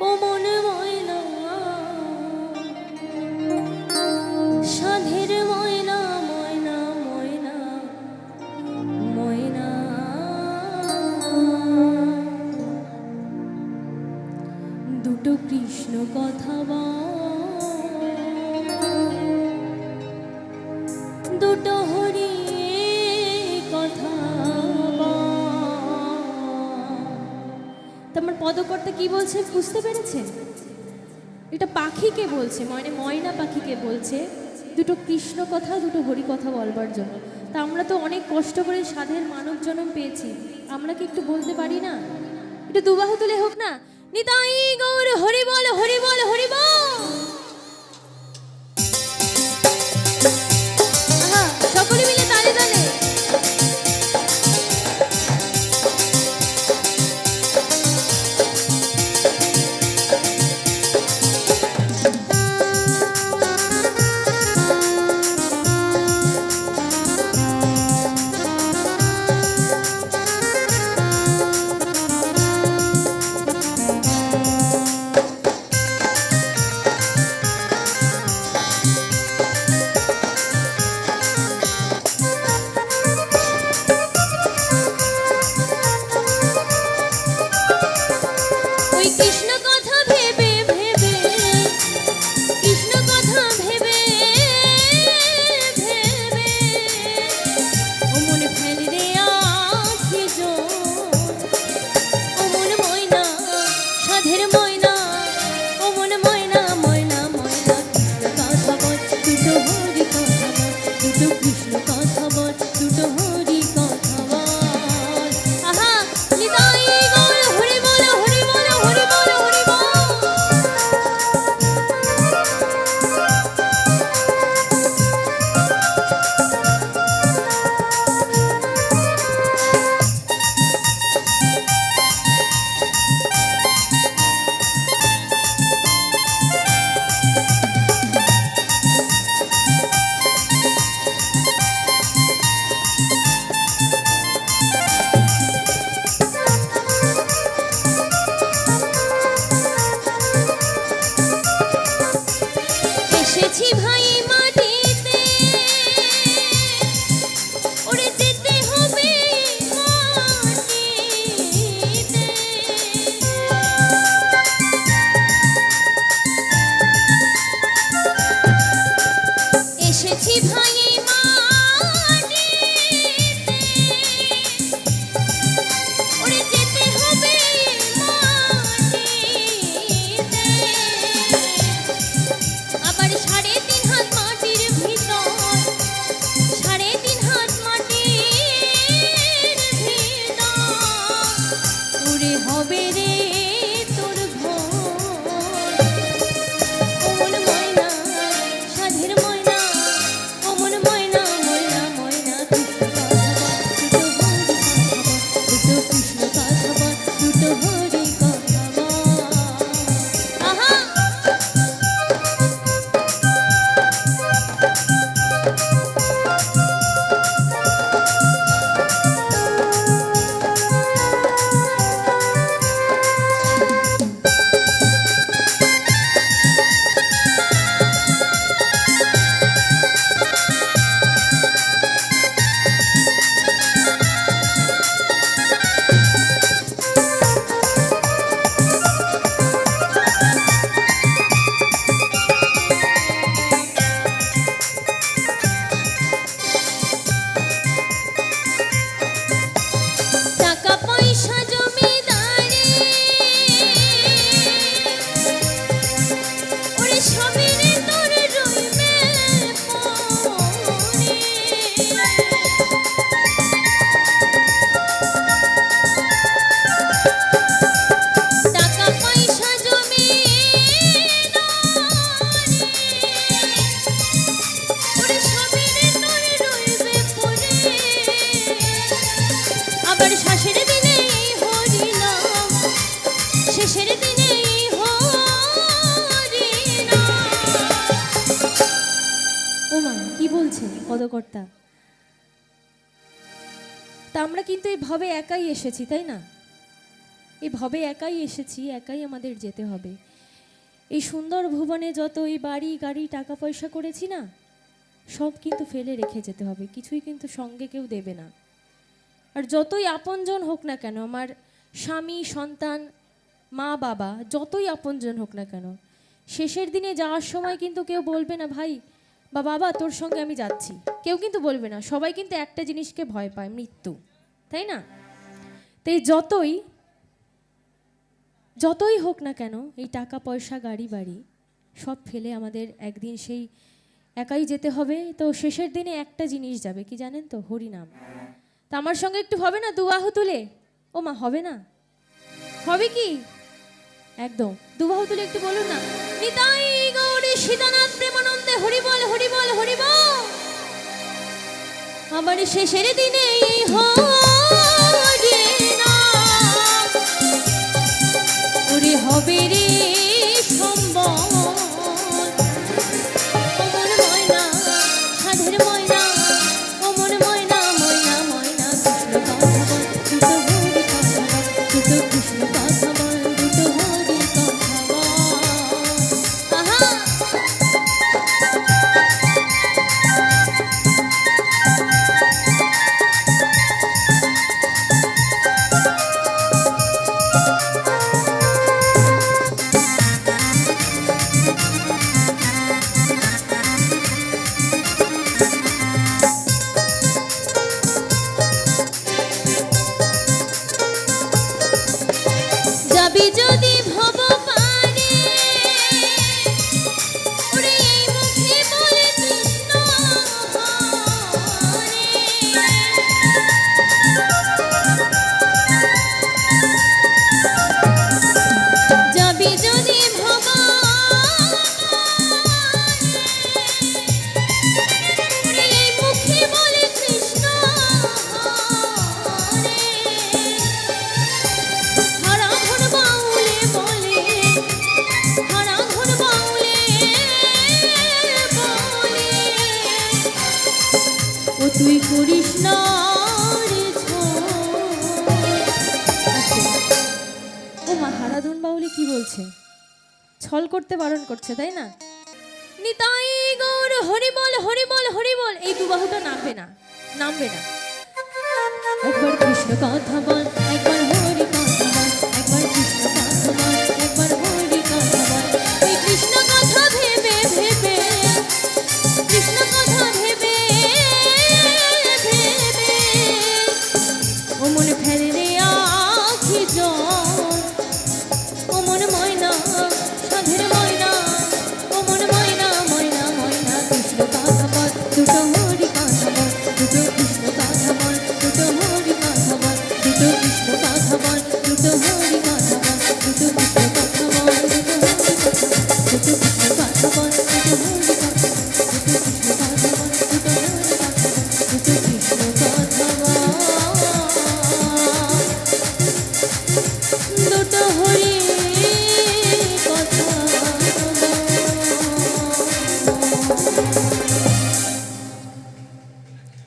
ময়না সাধের ময়না ময়না ময়না ময়না দুটো কৃষ্ণ কথা বা পদকর্তা কি বলছে বুঝতে পেরেছে এটা পাখিকে বলছে? মানে ময়না পাখিকে বলছে? দুটো কৃষ্ণ কথা, দুটো হরি কথা বলবার জন্য। তা আমরা তো অনেক কষ্ট করে সাধের মানব জন্ম পেয়েছি। আমরা কি একটু বলতে পারি না? এটা দুবাহু তুলে হোক না। নিতাই গৌর, হরি বল হরি বল হরি বল! পদকর্তা। তা আমরা কিন্তু এই ভবে একাই এসেছি, তাই না? এই ভবে একাই এসেছি, একাই আমাদের যেতে হবে। এই সুন্দর ভুবনে যত এই বাড়ি, গাড়ি টাকা পয়সা করেছি না, সব কিন্তু ফেলে রেখে যেতে হবে। কিছুই কিন্তু সঙ্গে কেউ দেবে না। আর যতই আপনজন হোক না কেন, আমার স্বামী, সন্তান, মা, বাবা, যতই আপনজন হোক না কেন, শেষের দিনে যাওয়ার সময় কিন্তু কেউ বলবে না, ভাই বা বাবা, তোর সঙ্গে আমি যাচ্ছি। কেউ কিন্তু বলবে না, সবাই কিন্তু একটা জিনিসকে ভয় পায়, মৃত্যু। তাই না? তাই যতই যতই হোক না কেন, এই টাকা, পয়সা, গাড়ি, বাড়ি, সব ফেলে আমাদের একদিন সেই একাই যেতে হবে। তো শেষের দিনে একটা জিনিস যাবে, কি জানেন তো? হরিনাম। তা আমার সঙ্গে একটু হবে না? দুবাহু তুলে? ও মা, হবে না? হবে কি? একদম। দুবাহু তুলে একটু বলুন না। নিতাই গৌরী সীতানাথ প্রেমানন্দে হরিবল হরিবল হরি বল হরি বল আমার শেষের দিনে হরি হবে মা বাউলি কি বলছে? ছল করতে বারণ করছে, তাই না? নিতাই গৌর, হরিবল হরিবল হরিবল। এই দুবাহুটা নামবে না নামবে না। একবার কৃষ্ণ কথা বল।